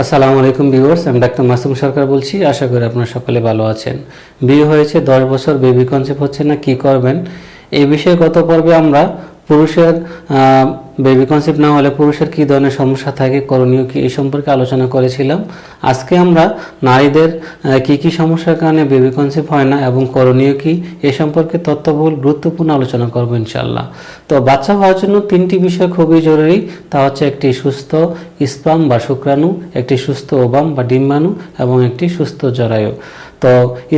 আসসালামু আলাইকুম ভিউয়ার্স, আমি ডাক্তার মাসুম সরকার বলছি। আশা করি আপনারা সকলে ভালো আছেন। বিয়ে হয়েছে, দশ বছর বেবি কনসেপ্ট হচ্ছে না, কি করবেন? এই বিষয়ে গত পর্বে আমরা পুরুষের বেবি কনসেপ্ট না হলে পুরুষের কী ধরনের সমস্যা থাকে? করণীয় কি? এই সম্পর্কে আলোচনা করেছিলাম। আজকে আমরা নারীদের কি কি সমস্যার কারণে বেবি কনসেপ্ট হয় না এবং করণীয় কি? এ সম্পর্কে তথ্যবহুল গুরুত্বপূর্ণ আলোচনা করব ইনশাল্লাহ তো বাচ্চা হওয়ার জন্য তিনটি বিষয় খুবই জরুরি। তা হচ্ছে একটি সুস্থ স্পাম বা শুক্রাণু, একটি সুস্থ ওবাম বা ডিম্বাণু এবং একটি সুস্থ জরায়ু। তো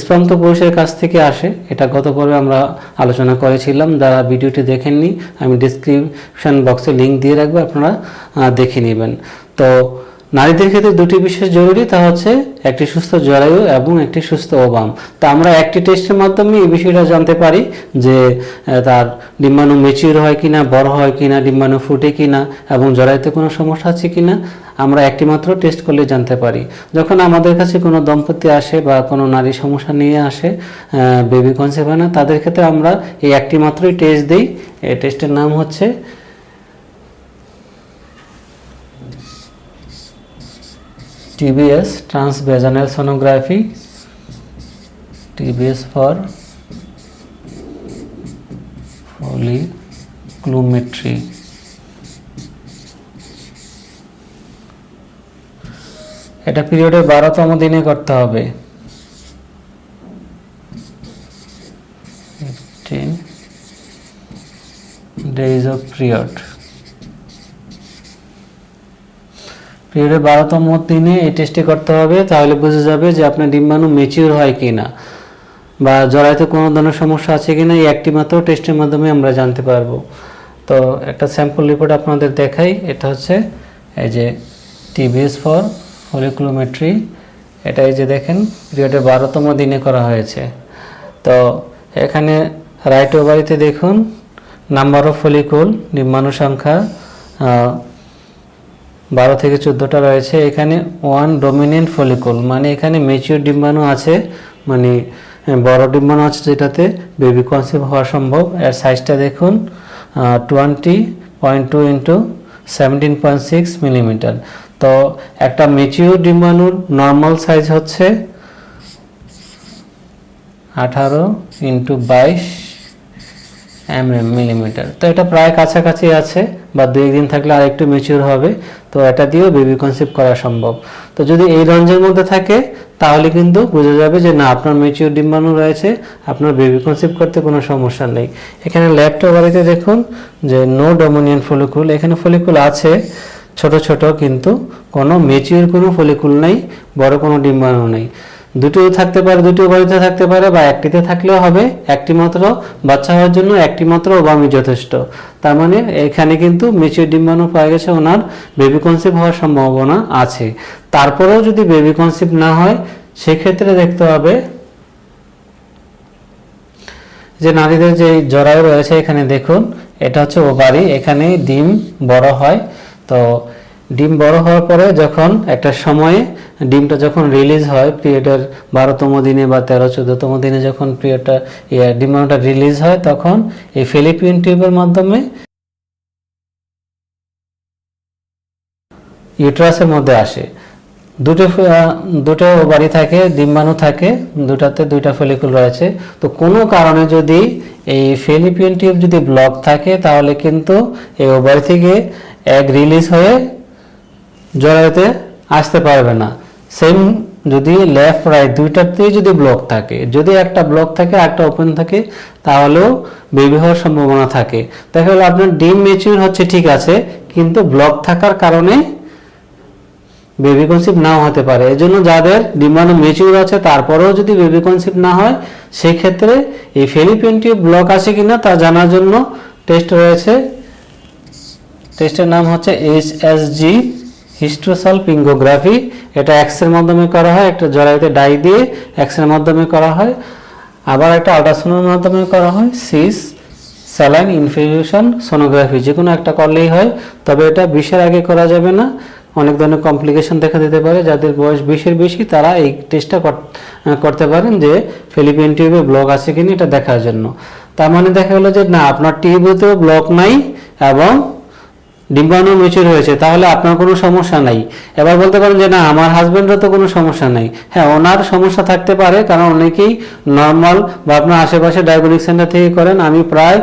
স্পাম তো পুরুষের কাছ থেকে আসে। এটা গত পর্বে আমরা আলোচনা করেছিলাম, যারা ভিডিওটি দেখেননি, আমি ডিসক্রিপশন বক্সে লিংক দিয়ে রাখব, আপনারা দেখে নেবেন। তো নারীদের ক্ষেত্রে দুটি বিশেষ জরুরি, তা হচ্ছে একটি সুস্থ জরায়ু এবং একটি সুস্থ ওবাম। তা আমরা একটি টেস্টের মাধ্যমে এই বিষয়টা জানতে পারি যে তার ডিম্বাণু মেচিউর হয় কিনা, বড় হয় কিনা, ডিম্বাণু ফুটে কিনা, এবং জরায়ুতে কোনো সমস্যা আছে কিনা। আমরা একটি মাত্র টেস্ট করলে জানতে পারি। যখন আমাদের কাছে কোনো দম্পতি আসে বা কোনো নারী সমস্যা নিয়ে আসে বেবি কনসেপ্ট হয় না, তাদের ক্ষেত্রে আমরা এই একটি মাত্রই টেস্ট দিই। এই টেস্টের নাম হচ্ছে TVS transvaginal sonography TVS for folliculometry এটা পিরিয়ডের বারোতম দিনে করতে হবে। ডেজ অফ পিরিয়ড পিরিয়ডের বারোতম দিনে এই টেস্টটি করতে হবে, তাহলে বোঝা যাবে যে আপনার ডিম্বাণু মেচিউর হয় কিনা বা জরায়ুতে কোনো ধরনের সমস্যা আছে কিনা, এই একটি মাত্র টেস্টের মাধ্যমে আমরা জানতে পারব। তো একটা স্যাম্পল রিপোর্ট আপনাদের দেখাই, এটা হচ্ছে এই যে টিবিএস ফর ফলিকুলোমেট্রি এটা এই যে দেখেন পিরিয়ডের বারোতম দিনে করা হয়েছে। তো এখানে রাইট ওভারিতে দেখুন নাম্বার অফ ফলিকুল ডিম্বাণু সংখ্যা বারো থেকে চোদ্দোটা রয়েছে। এখানে ওয়ান ডোমিনেন্ট ফলিকুল মানে এখানে মেচিউর ডিম্বাণু আছে মানে বড় ডিম্বাণু আছে যেটাতে বেবি কনসেপ্ট হওয়া সম্ভব। এর সাইজটা দেখুন twenty point two into seventeen point six millimetre তো একটা মেচিউর ডিম্বাণুর নর্মাল সাইজ হচ্ছে আঠারো ইন্টু বাইশ এম এম মিলিমিটার তো এটা প্রায় কাছাকাছি আছে, বা দুই একদিন থাকলে আর একটু মেচিউর হবে। তো এটা দিয়েও বেবি কনসেপ্ট করা সম্ভব। তো যদি এই রেঞ্জের মধ্যে থাকে, তাহলে কিন্তু বোঝা যাবে যে না, আপনার মেচিউর ডিম্বাণু রয়েছে, আপনার বেবি কনসেপ্ট করতে কোনো সমস্যা নেই। এখানে ল্যাপটপ বাড়িতে দেখুন যে নো ডোমিনিয়ন ফলিকুল এখানে ফলিকুল আছে ছোট ছোট কিন্তু কোনো মেচিউর কোনো ফলিকুল নেই, বড় কোনো ডিম্বাণু নেই। দুটো থাকতে পারে, দুটো বাড়িতে থাকতে পারে বা একটিতে থাকলেও হবে, একটি মাত্র বাচ্চা হওয়ার জন্য একটি মাত্র ওবামি যথেষ্ট। তার মানে এখানে কিন্তু মেচিউর ডিম্বাণু পাওয়া গেছে ওনার বেবি কনসেপ্ট হওয়ার সম্ভাবনা আছে। তারপরেও যদি বেবি কনসেপ্ট না হয়, সেক্ষেত্রে দেখতে হবে যে নারীদের যে জরায়ু রয়েছে এখানে দেখুন, এটা হচ্ছে ওভারি এখানে ডিম বড় হয়। তো ডিম বড় হওয়ার পরে যখন একটা সময়ে ডিমটা যখন রিলিজ হয় পিরিয়ডের বারোতম দিনে বা তেরো, চোদ্দতম দিনে যখন পিরিয়ডটা ডিমাটা রিলিজ হয়, তখন এই ফিলিপিন টিউবের মাধ্যমে ইউট্রাসের মধ্যে আসে। দুটো দুটো বাড়ি থাকে, ডিম্বাণু থাকে, দুটাতে দুইটা ফলিকুল রয়েছে। তো কোনো কারণে যদি এই ফিলিপিন টিউব যদি ব্লক থাকে, তাহলে কিন্তু এই ওভারি থেকে এক রিলিজ হয়ে জরায়ুতে আসতে পারবে না। সেম যদি লেফট রাইট দুইটাতেই যদি ব্লক থাকে, যদি একটা ব্লক থাকে একটা ওপেন থাকে, তাহলেও বেবি হওয়ার সম্ভাবনা থাকে। দেখা গেলো আপনার ডিম মেচিউর হচ্ছে, ঠিক আছে, কিন্তু ব্লক থাকার কারণে বেবি কনসেপ্ট নাও হতে পারে। এজন্য যাদের ডিম্বাণু মেচিউর আছে, তারপরেও যদি বেবি কনসেপ্ট না হয় সেই ক্ষেত্রে এই ফেলিপিন টিউব ব্লক আছে কিনা তা জানার জন্য টেস্ট রয়েছে। টেস্টের নাম হচ্ছে এইচ এস জি হিস্ট্রোসাল পিঙ্গোগ্রাফি এটা এক্সের মাধ্যমে করা হয়, একটা জরায়ুতে ডাই দিয়ে এক্সের মাধ্যমে করা হয়। আবার একটা আল্ট্রাসাউন্ডের মাধ্যমে করা হয় সিস স্যালাইন ইনফিউশন সোনোগ্রাফি যে কোনো একটা করলেই হয়, তবে এটা বিশের আগে করা যাবে না। অনেক ধরনের কমপ্লিকেশন দেখা দিতে পারে। যাদের বয়স বিশের বেশি, তারা এই টেস্টটা করতে পারেন যে ফিলিপিন টিউবে ব্লক আছে কিনা এটা দেখার জন্য। তার মানে দেখা গেলো যে, না, আপনার টিউবেতেও ব্লক নাই এবং ডিম্বাণু মেচুর হয়েছে, তাহলে আপনার কোনো সমস্যা নাই। এবার বলতে পারেন যে, না, আমার হাজবেন্ডের তো কোনো সমস্যা নাই। হ্যাঁ ওনার সমস্যা থাকতে পারে, কারণ অনেকেই নর্মাল বা আপনার আশেপাশে ডায়াগনিক সেন্টার থেকে করেন। আমি প্রায়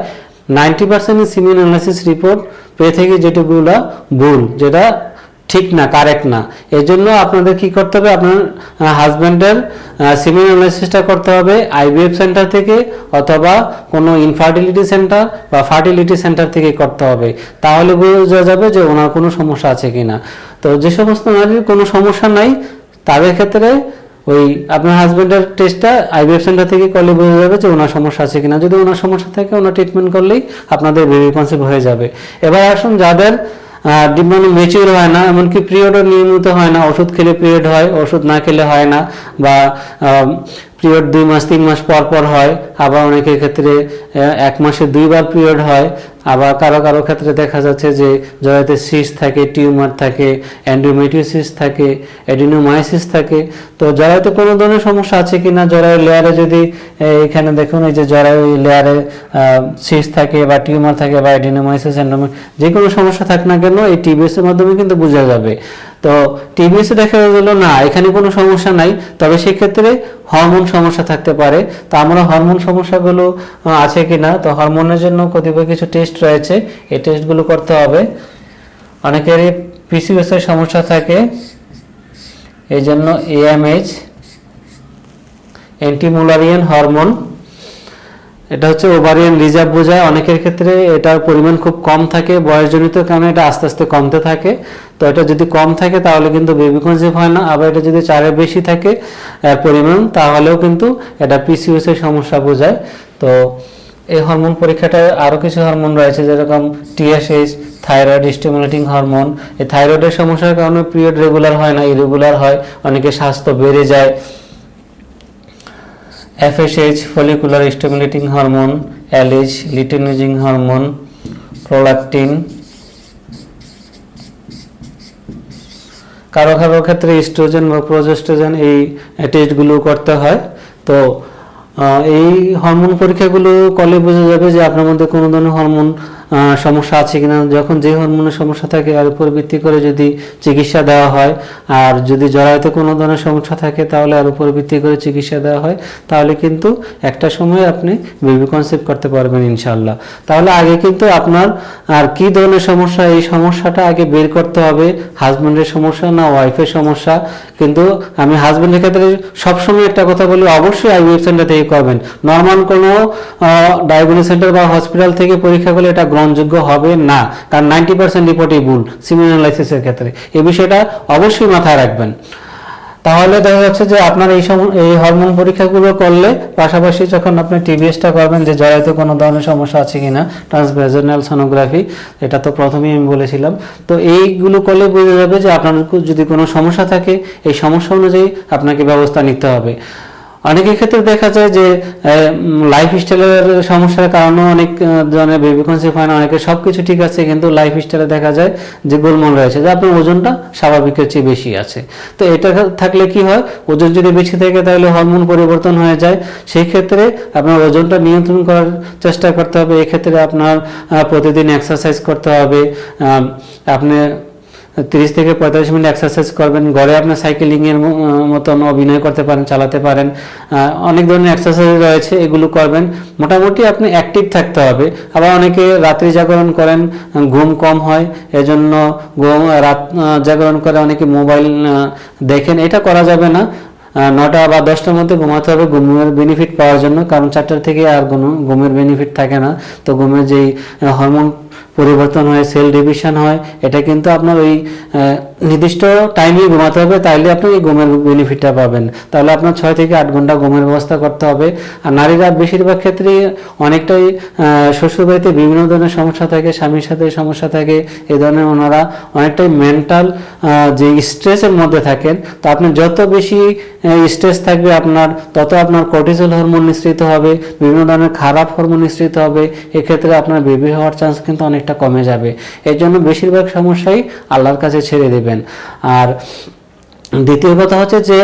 ninety percent semen analysis report পেয়ে থাকি, যেটুকুলা ভুল, যেটা ঠিক না কারেক্ট না। এই জন্য আপনাদের কি করতে হবে? আপনার হাজব্যান্ডের সিমিন অ্যানালিসিসটা করতে হবে আইভিএফ সেন্টার থেকে অথবা কোনো ইনফার্টিলিটি সেন্টার বা ফার্টিলিটি সেন্টার থেকে করতে হবে। তাহলে বোঝা যাবে যে ওনার কোনো সমস্যা আছে কিনা। তো যে সমস্ত নারীর কোনো সমস্যা নাই, তাদের ক্ষেত্রে ওই আপনার হাজবেন্ডের টেস্টটা আইভিএফ সেন্টার থেকে করলে বোঝা যাবে যে ওনার সমস্যা আছে কিনা। যদি ওনার সমস্যা থাকে, ওনার ট্রিটমেন্ট করলেই আপনাদের বেবি কনসেপ্ট হয়ে যাবে। এবার আসুন যাদের ডিম্বাণু মেচিউর হয় না, এমনকি পিরিয়ডও নিয়মিত হয় না। ওষুধ খেলে পিরিয়ড হয়, ওষুধ না খেলে হয় না, বা পিরিয়ড দুই মাস, তিন মাস পর পর হয়। আবার অনেকের ক্ষেত্রে এক মাসে দুইবার পিরিয়ড হয়। আবার কারও কারও ক্ষেত্রে দেখা যাচ্ছে যে জরাতে সিস থাকে, টিউমার থাকে অ্যান্ড্রোমেটিওসিস থাকে, অ্যাডিনোমাইসিস থাকে। তো জরাতে কোনো ধরনের সমস্যা আছে কিনা জরায়ু লেয়ারে যদি এখানে দেখুন, এই যে জরায়ু লেয়ারে সিস থাকে বা টিউমার থাকে বা অ্যাডিনোমাইসিস অ্যান্ড্রোমে যে কোনো সমস্যা থাক না কেন, এই টিবিএস এর মাধ্যমে কিন্তু বোঝা যাবে। তো টিবিএস দেখা গেল না, এখানে কোনো সমস্যা নাই। তবে সেক্ষেত্রে হরমোন সমস্যা থাকতে পারে। তো আমরা হরমোন সমস্যাগুলো আছে কি না তো হরমোনের জন্য কতিপয় কিছু টেস্ট রয়েছে। এই টেস্টগুলো করতে হবে। অনেকেরই পিসিওএস এর সমস্যা থাকে। এই জন্য এএমএইচ অ্যান্টিমুলারিয়ান হরমোন এটা হচ্ছে ওভারিয়ান রিজার্ভ বোঝায়। অনেকের ক্ষেত্রে এটার পরিমাণ খুব কম থাকে, বয়সজনিত কারণে এটা আস্তে আস্তে কমতে থাকে। তো এটা যদি কম থাকে তাহলে কিন্তু বেবি কনসেপ্ট হয় না। আবার এটা যদি চারের বেশি থাকে পরিমাণ, তাহলেও কিন্তু এটা পিসিওএস এর সমস্যা বোঝায়। তো এই হরমোন পরীক্ষাটা আরও কিছু হরমোন রয়েছে, যেরকম টিএসএইচ থাইরয়েড স্টিমুলেটিং হরমোন এই থাইরয়েডের সমস্যার কারণে পিরিয়ড রেগুলার হয় না ইরেগুলার হয়। অনেকে স্বাস্থ্য বেড়ে যায়। FSH follicular stimulating hormone LH luteinising hormone prolactin কারও কারও ক্ষেত্রে ইস্ট্রোজেন বা প্রোজেস্ট্রোজেন এই টেস্টগুলো করতে হয়। তো এই হরমোন পরীক্ষাগুলো করলে বোঝা যাবে যে আপনার মধ্যে কোনো ধরনের হরমোন সমস্যা আছে কিনা? যখন যে হরমোনের সমস্যা থাকে আর উপর ভিত্তি করে যদি চিকিৎসা দেওয়া হয়, আর যদি জরায়ুতে কোনো ধরনের সমস্যা থাকে, তাহলে আর উপর ভিত্তি করে চিকিৎসা দেওয়া হয়, তাহলে কিন্তু একটা সময় আপনি বেবি কনসেপ্ট করতে পারবেন ইনশাল্লাহ তাহলে আগে কিন্তু আপনার আর কি ধরনের সমস্যা, এই সমস্যাটা আগে বের করতে হবে। হাজবেন্ডের সমস্যা না ওয়াইফের সমস্যা। কিন্তু আমি হাজবেন্ডের ক্ষেত্রে সবসময় একটা কথা বলি, অবশ্যই আইভিএফ সেন্টার থেকে করবেন। নর্মাল কোনো ডায়াগনোস সেন্টার বা হসপিটাল থেকে পরীক্ষা করলে এটা গ্রহণযোগ্য হবে না। কারণ নাইনটি পার্সেন্ট রিপোর্টই ভুল সিমিনালাইসিসের ক্ষেত্রে। এই বিষয়টা অবশ্যই মাথায় রাখবেন। তাহলে দেখা যাচ্ছে যে আপনার এই এই হরমোন পরীক্ষাগুলো করলে পাশাপাশি যখন আপনি টিভিএসটা করবেন যে জরায়ুতে কোনো ধরনের সমস্যা আছে কিনা ট্রান্সভেজনাল সোনোগ্রাফি এটা তো প্রথমেই আমি বলেছিলাম। তো এইগুলো করলে বোঝা যাবে যে আপনার যদি কোনো সমস্যা থাকে, এই সমস্যা অনুযায়ী আপনাকে ব্যবস্থা নিতে হবে। অনেকের ক্ষেত্রে দেখা যায় যে লাইফ স্টাইলের সমস্যার কারণেও অনেক ধরনের বেবি কনসেপ্ট হয় না, অনেকের সব কিছু ঠিক আছে, কিন্তু লাইফ স্টাইলে দেখা যায় যে গোলমাল রয়েছে, যে আপনার ওজনটা স্বাভাবিকের চেয়ে বেশি আছে। তো এটা থাকলে কি হয়, ওজন যদি বেশি থাকে তাহলে হরমোন পরিবর্তন হয়ে যায় সেই ক্ষেত্রে আপনার ওজনটা নিয়ন্ত্রণ করার চেষ্টা করতে হবে, এক্ষেত্রে আপনার প্রতিদিন এক্সারসাইজ করতে হবে আপনি তিরিশ থেকে পঁয়তাল্লিশ মিনিট এক্সারসাইজ করবেন ঘরে আপনার সাইকেলিং এর ম- আহ, মতন অভিনয় করতে পারেন চালাতে পারেন অনেক ধরনের এক্সারসাইজ রয়েছে এগুলো করবেন। মোটামুটি আপনি অ্যাক্টিভ থাকতে হবে। আবার অনেকে রাত্রি জাগরণ করেন ঘুম কম হয় এজন্য ঘুম রাত জাগরণ করে অনেকে মোবাইল দেখেন। এটা করা যাবে না। নটা বা দশটার মধ্যে ঘুমাতে হবে ঘুমের বেনিফিট পাওয়ার জন্য কারণ চারটার থেকে আর কোনো ঘুমের বেনিফিট থাকে না। তো ঘুমের যেই হরমোন পরিবর্তন হয় সেল ডিভিশন হয়, এটা কিন্তু আপনার ওই নির্দিষ্ট টাইমে ঘুমাতে হবে, তাইলে আপনি এই ঘুমের বেনিফিটটা পাবেন। তাহলে আপনার ছয় থেকে আট ঘণ্টা ঘুমের ব্যবস্থা করতে হবে। আর নারীরা বেশিরভাগ ক্ষেত্রে অনেকটাই শ্বশুরবাড়িতে বিভিন্ন ধরনের সমস্যা থাকে, স্বামীর সাথে সমস্যা থাকে এ ধরনের ওনারা অনেকটাই মেন্টাল যে স্ট্রেসের মধ্যে থাকেন, তো আপনি যত বেশি স্ট্রেস থাকবে আপনার, তত আপনার কর্টিসল হরমোন নিঃসৃত হবে, বিভিন্ন ধরনের খারাপ হরমোন নিঃসৃত হবে, এক্ষেত্রে আপনার বেবি হওয়ার চান্স কিন্তু অনেকটা কমে যাবে। এর জন্য বেশিরভাগ সমস্যাই আল্লাহর কাছে ছেড়ে দেবেন। আর দ্বিতীয় কথা হচ্ছে যে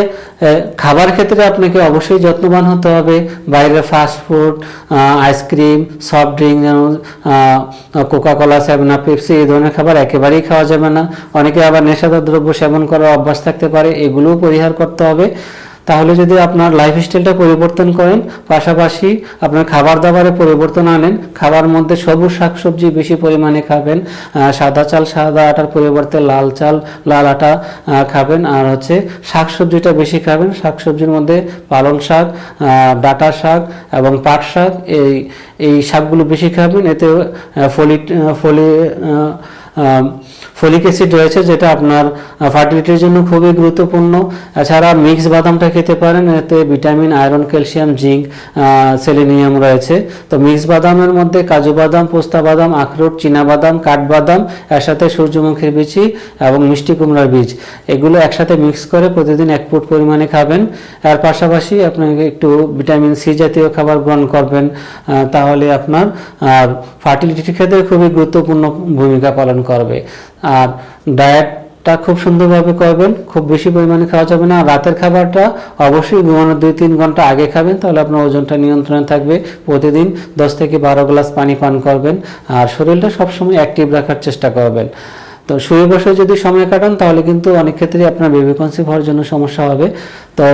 খাবার ক্ষেত্রে আপনাকে অবশ্যই যত্নবান হতে হবে। বাইরে fast food ice cream soft drink যেমন কোকা কোলা সেভেন পেপসি এই ধরনের খাবার একেবারেই খাওয়া যাবে না। অনেকে আবার নেশাদার দ্রব্য সেবন করার অভ্যাস থাকতে পারে, এগুলোও পরিহার করতে হবে। তাহলে যদি আপনার লাইফস্টাইলটা পরিবর্তন করেন পাশাপাশি আপনার খাবার দাবারে পরিবর্তন আনেন খাবার মধ্যে সবুজ শাকসবজি বেশি পরিমাণে খাবেন সাদা চাল সাদা আটার পরিবর্তে লাল চাল লাল আটা খাবেন আর হচ্ছে শাকসবজিটা বেশি খাবেন শাকসবজির মধ্যে পালং শাক ডাটা শাক এবং পাট শাক এই এই শাকগুলো বেশি খাবেন এতে ফলি আহ, ফলিক অ্যাসিড রয়েছে, যেটা আপনার ফার্টিলিটির জন্য খুবই গুরুত্বপূর্ণ। এছাড়া মিক্স বাদামটা খেতে পারেন, এতে vitamin iron calcium zinc selenium রয়েছে। তো মিক্স বাদামের মধ্যে কাজু বাদাম, পোস্তা বাদাম, আখরোট, চীনা বাদাম কাঠবাদাম এর সাথে সূর্যমুখীর বিচি এবং মিষ্টি কুমড়ার বীজ, এগুলো একসাথে মিক্স করে প্রতিদিন এক ফুট পরিমাণে খাবেন। এর পাশাপাশি আপনাকে একটু ভিটামিন সি জাতীয় খাবার গ্রহণ করবেন তাহলে আপনার ফার্টিলিটির ক্ষেত্রে খুবই গুরুত্বপূর্ণ ভূমিকা পালন করবে। আর ডায়েটটা খুব সুন্দরভাবে করবেন, খুব বেশি পরিমাণে খাওয়া যাবে না। রাতের খাবারটা অবশ্যই ঘুমানোর দুই তিন ঘণ্টা আগে খাবেন, তাহলে আপনার ওজনটা নিয়ন্ত্রণে থাকবে। প্রতিদিন দশ থেকে বারো গ্লাস পানি পান করবেন আর শরীরটা সবসময় অ্যাক্টিভ রাখার চেষ্টা করবেন। তো শুয়ে বসে যদি সময় কাটান, তাহলে কিন্তু অনেক ক্ষেত্রেই আপনার বেবি কনসিভ হওয়ার জন্য সমস্যা হবে। তো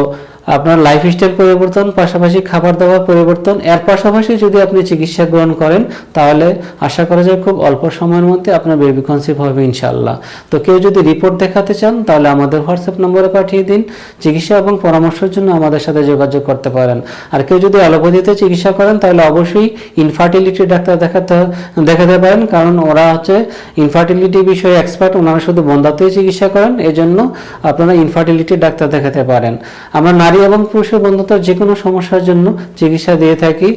আপনার লাইফস্টাইল পরিবর্তন, পাশাপাশি খাবার দাবার পরিবর্তন, এর পাশাপাশি যদি আপনি চিকিৎসা গ্রহণ করেন, তাহলে আশা করা যায় খুব অল্প সময়ের মধ্যে আপনার বেবি কনসিভ হবে ইনশাল্লাহ তো কেউ যদি রিপোর্ট দেখাতে চান, তাহলে আমাদের হোয়াটসঅ্যাপ নম্বরে পাঠিয়ে দিন। চিকিৎসা এবং পরামর্শের জন্য আমাদের সাথে যোগাযোগ করতে পারেন। আর কেউ যদি অ্যালোপ্যাথিতে চিকিৎসা করেন, তাহলে অবশ্যই ইনফার্টিলিটি ডাক্তার দেখাতে দেখাতে পারেন। কারণ ওরা হচ্ছে ইনফার্টিলিটি বিষয়ে এক্সপার্ট ওনারা শুধু বন্ধাতেই চিকিৎসা করেন। এই জন্য আপনারা ইনফার্টিলিটি ডাক্তার দেখাতে পারেন। আমরা নারী এবং পুরুষের বন্ধুত্বের যে কোনো সমস্যার জন্য চিকিৎসা দিয়ে থাকি।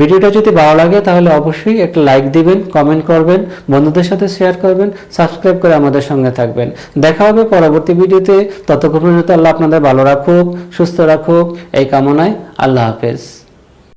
ভিডিওটা যদি ভালো লাগে তাহলে অবশ্যই একটা লাইক দিবেন কমেন্ট করবেন, বন্ধুদের সাথে শেয়ার করবেন সাবস্ক্রাইব করে আমাদের সঙ্গে থাকবেন। দেখা হবে পরবর্তী ভিডিওতে। ততক্ষণ পর্যন্ত আল্লাহ আপনাদের ভালো রাখুক, সুস্থ রাখুক। এই কামনায় আল্লাহ হাফেজ।